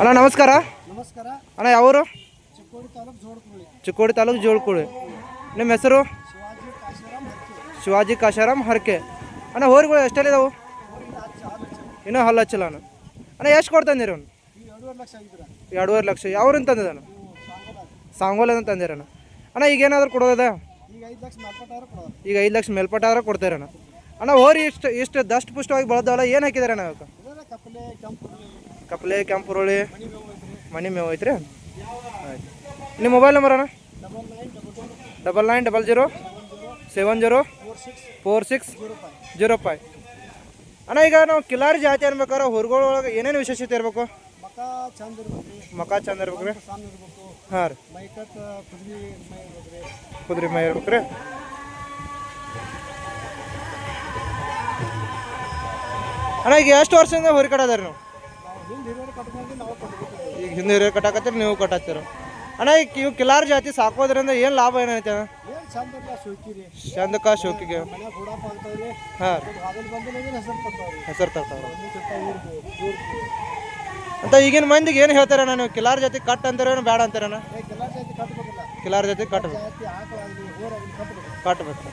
ಅಣ್ಣ ನಮಸ್ಕಾರ. ನಮಸ್ಕಾರ. ಅಣ್ಣ ಯಾವರು ಚಿಕ್ಕೋಡಿ ತಾಲೂಕು ಜೋಳ್ಕುಳಿ. ನಿಮ್ಮ ಹೆಸರು? ಶಿವಾಜಿ ಕಾಶಿರಾಮ್ ಹರ್ಕೆ. ಅಣ್ಣ ಹೋರಿಗಳು ಎಷ್ಟೆಲ್ಲಿದಾವು ಇನ್ನೂ ಹಲ್ಲು ಹಚ್ಚಿಲ್ಲ ಅಣ್ಣ. ಅಣ್ಣ ಎಷ್ಟು ಕೊಡ್ತಂದಿರಿ ಅವ್ನು? ಎರಡೂವರೆ ಲಕ್ಷ ಯಾವ್ರಿಂದ ತಂದಿದ್ದಾನ ನೀವು ಸಾಂಗೋದ ಸಾಂಗೋಲ್ ಅಂತ. ತಂದಿರಣ್ಣ ಅಣ್ಣ. ಈಗ ಏನಾದರೂ ಕೊಡೋದ ಈಗ ಐದು ಲಕ್ಷ ಮೇಲ್ಪಟ್ಟಾದ್ರೂ ಕೊಡ್ತಾರಣ್ಣ ಅಣ್ಣ. ಹೋರಿ ಇಷ್ಟು ಇಷ್ಟು ದಷ್ಟು ಪುಷ್ಟವಾಗಿ ಬೆಳೆದವಲ್ಲ ಏನು ಹಾಕಿದಾರೆ ಅಣ್ಣ ಅವಕ್ಕೆ ಕಪ್ಲೆ, ಕೆಂಪು ರೋಳಿ ಮಣಿ ಮೇವು ಐತ್ರಿ? ಆಯ್ತು. ನಿಮ್ಮ ಮೊಬೈಲ್ ನಂಬರ್ ಅಣ್ಣ? Double nine double zero seven zero four six zero five ಅಣ್ಣ, ಈಗ ನಾವು ಕಿಲಾರಿ ಜಾತಿ ಅನ್ಬೇಕಾದ್ರೆ ಹೊರಗೊಳಗೆ ಏನೇನು ವಿಶೇಷತೆ ಇರಬೇಕು? ಮಕ ಚಂದ ಇರ್ಬೇಕು ರೀ ಹಾಂ ರೀ. ಕುದುರೆ ಮೈ ಇರ್ಬೇಕು ರೀ ಅಣ್ಣ ಈಗ ಎಷ್ಟು ವರ್ಷದಿಂದ ಹೊರಿ ಕಟ್ಟದಾರ ನೀವು? ಈಗ ಹಿಂದೆ ಹಿರಿಯರು ಕಟ್ಟಾಕತ್ತೀರಿ ನೀವು ಕಟ್ಟತ್ತೀರ ಅಣ್ಣ ಈಗ ಇವು ಕಿಲಾರ್ ಜಾತಿ ಸಾಕೋದ್ರಿಂದ ಏನು ಲಾಭ ಏನೈತೆ? ಚಂದಕ ಶೋಕಿಗೆ. ಹಾಂ ಹೆಸರು ತರ್ತಾವ ಅಂತ ಈಗಿನ ಮಂದಿಗೆ ಏನು ಹೇಳ್ತಾರಣ್ಣ ನೀವು? ಕಿಲಾರ್ ಜಾತಿ ಕಟ್ ಅಂತಾರೇನು ಬೇಡ ಅಂತಾರಣ್ಣ ಕಿಲಾರ್ ಕೆಲ ಜಾತಿ ಕಟ್ಟಬೇಕು ಜಾತಿ ಕಟ್ಬೇಕು.